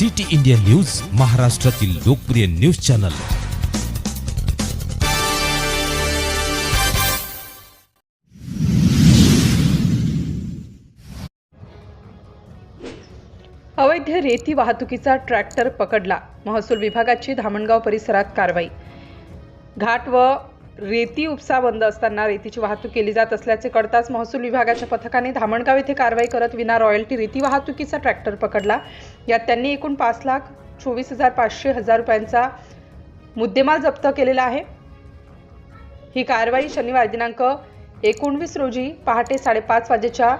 City India news महाराष्ट्रातील लोकप्रिय news channel. अवैध रेती वाहतुकीचा ट्रॅक्टर पकडला. महसूल विभागाची धामणगाव परिसरात कारवाई. घाट व रेती उपसा बंद असताना रेतीची वाहतूक केली जात असल्याचे कळताच महसूल विभागाच्या पथकाने धामणगाव येथे कारवाई करत विना रॉयल्टी रेती वाहतुकीचा ट्रॅक्टर पकडला. यात त्यांनी एकूण पाच लाख चोवीस हजार पाचशे हजार रुपयांचा मुद्देमाल जप्त केलेला आहे. ही कारवाई शनिवार दिनांक एकोणवीस रोजी पहाटे साडेपाच वाजेच्या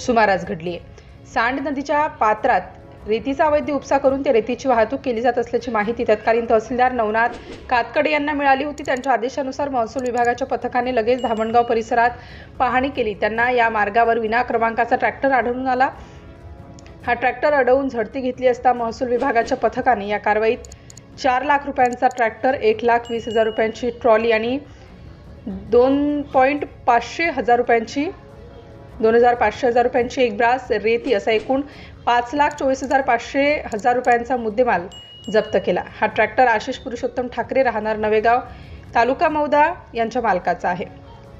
सुमारास घडली आहे. सांड नदीच्या पात्रात रेतीचा अवैध उपसा करून ते रेतीची वाहतूक केली जात असल्याची माहिती तत्कालीन तहसीलदार नवनाथ कातकडे यांना मिळाली होती. त्यांच्या आदेशानुसार महसूल विभागाच्या पथकाने लगेच धामणगाव परिसरात पाहणी केली. त्यांना या मार्गावर विना क्रमांकाचा ट्रॅक्टर आढळून आला. हा ट्रॅक्टर अडवून झडती घेतली असता महसूल विभागाच्या पथकाने या कारवाईत चार लाख रुपयांचा ट्रॅक्टर एक लाख वीस हजार रुपयांची ट्रॉली आणि दोन पॉईंट पाचशे हजार रुपयांची दोन हजार पाचशे हजार रुपयांची एक ब्रास रेती असा एकूण पाच लाख चोवीस हजार पाचशे हजार रुपयांचा मुद्देमाल जप्त केला. हा ट्रॅक्टर आशिष पुरुषोत्तम ठाकरे राहणार नवेगाव तालुका मौदा यांच्या मालकाचा आहे.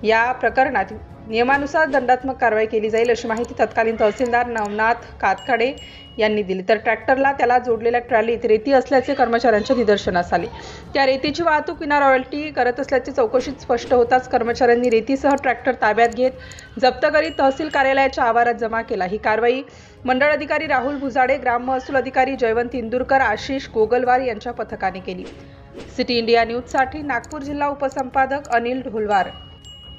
या प्रकरणात नियमानुसार दंडात्मक कारवाई केली जाईल अशी माहिती तत्कालीन तहसीलदार नवनाथ कातखाडे यांनी दिली. तर ट्रॅक्टरला त्याला जोडलेल्या ट्रॉलीत रेती असल्याचे कर्मचाऱ्यांच्या निदर्शनास आले. त्या रेतीची वाहतूक विना रॉयल्टी करत असल्याचे चौकशीत स्पष्ट होताच कर्मचाऱ्यांनी रेतीसह ट्रॅक्टर ताब्यात घेत जप्त करीत तहसील कार्यालयाच्या आवारात जमा केला. ही कारवाई मंडळ अधिकारी राहुल भुजाडे ग्राम महसूल अधिकारी जयवंत इंदुरकर आशिष गोगलवार यांच्या पथकाने केली. सिटी इंडिया न्यूजसाठी नागपूर जिल्हा उपसंपादक अनिल ढोलवार.